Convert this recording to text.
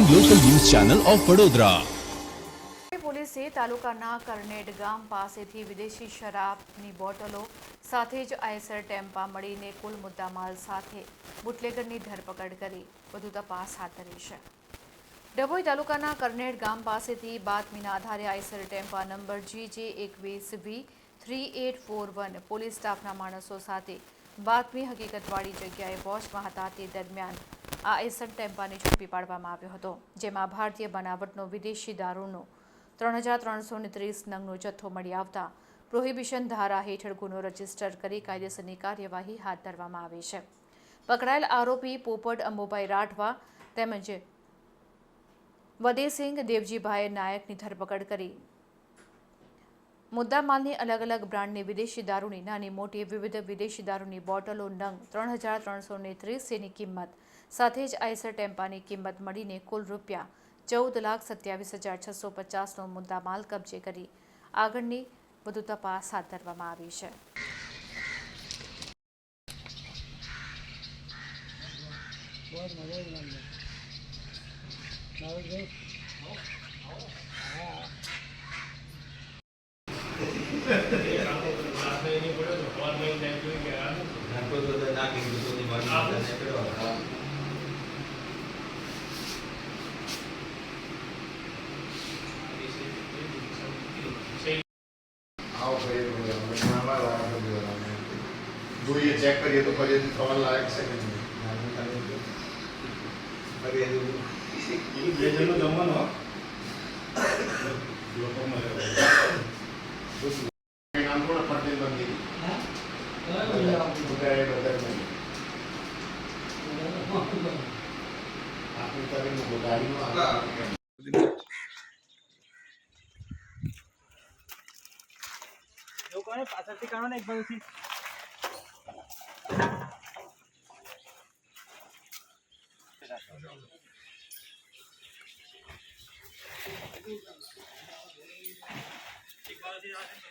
Channel of Vadodara પોલીસે તાલુકાના કરનેડ ગામ પાસેથી વિદેશી શરાબની બોટલો સાથે જ આયસર ટેમ્પા મળીને કુલ મુદ્દામાલ સાથે બુટલેગરની ધરપકડ કરી. વધુ તપાસ હાથ ધરી છે. ડભોઈ તાલુકાના કરનેડ ગામ પાસેથી બાતમીના આધારે આયસર ટેમ્પા નંબર જી જે એકવીસ V three eight four one police સ્ટાફના માણસો સાથે બાતમી હકીકતવાળી જગ્યાએ વોચમાં હતા તે દરમિયાન આ એસન ટેમ્પાને ઝડપી પાડવામાં આવ્યો હતો, જેમાં ભારતીય બનાવટનો વિદેશી દારૂનો ત્રણ હજાર ત્રણસો ને ત્રીસ નંગનો જથ્થો મળી આવતા પ્રોહિબિશન ધારા હેઠળ ગુનો રજિસ્ટર કરી કાયદેસરની કાર્યવાહી હાથ ધરવામાં આવી છે. પકડાયેલ આરોપી પોપટ અંબુભાઈ રાઠવા તેમજ વદેસિંહ દેવજીભાઈ નાયકની ધરપકડ કરી મુદ્દામાલની અલગ અલગ બ્રાન્ડની વિદેશી દારૂની નાની મોટી વિવિધ વિદેશી દારૂની બોટલો નંગ ત્રણ હજાર ત્રણસો ને ત્રીસની કિંમત. સાથે જ આઈસર ટેમ્પાની કિંમત મળીને કુલ રૂપિયા ચૌદ લાખ સત્યાવીસ હજાર છસો પચાસનો મુદ્દામાલ કબજે કરી આગળની વધુ તપાસ હાથ ધરવામાં આવી છે. નાખો તો તો નાખી દીધું તો મારી માતાને કર્યો. હા. આવો કરીએ તો બધા અમે ઘણા વાર આ બધું અમે જોઈએ ચેક કરીએ તો ફરી થવા લાયક છે કે નહીં? નાનું નાનું કોણ ફરતી બંધી પાછળથી કાઢો ને એક બાજુથી એક બાજુથી.